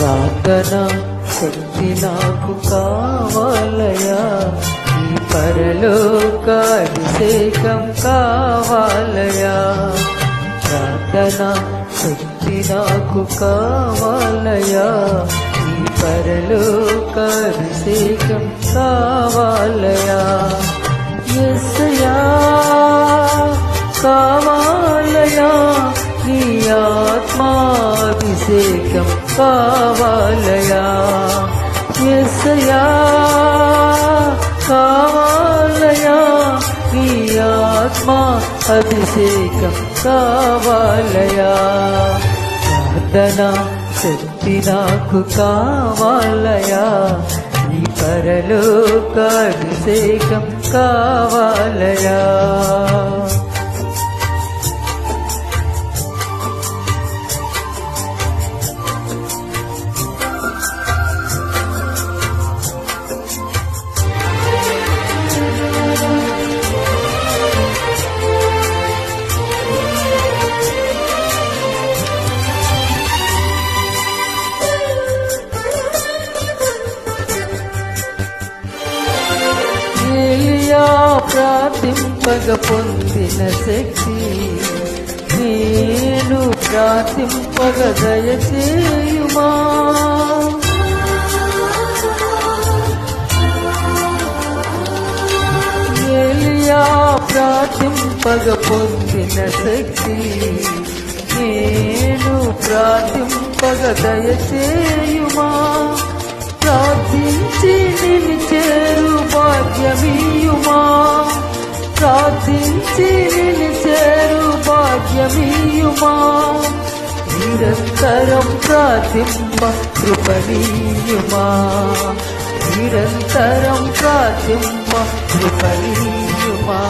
ప్రార్థన శక్తి నాకు కావాలయా ఈ పరలోక అభిషేకం కావాలయా ప్రార్థన శక్తి నాకు కావాలయా ఈ పరలోక అభిషేకం కావాలయా ఎస్సయా ఆత్మాభిషేకం కావాలయా? ఎస్సయా కావాలయా? నీ ఆత్మ అభిషేకం కావాలయా? ప్రార్థన శక్తి నాకు కావాలయా? నీ పరలోక అభిషేకం కావాలయా? ప్రార్థింపగ పొందిన శక్తి నేను ప్రార్థింపగ దయచేయుమా ఏలియా ప్రార్థింపగ పొందిన శక్తి నేను ప్రార్థింపగ దయచేయుమా ప్రార్థించి నిన్ను చేరు భాగ్యమీయుమా? నిరంతరం ప్రార్థింప కృపణీయుమా నిరంతరం ప్రార్థింప కృపణీయుమా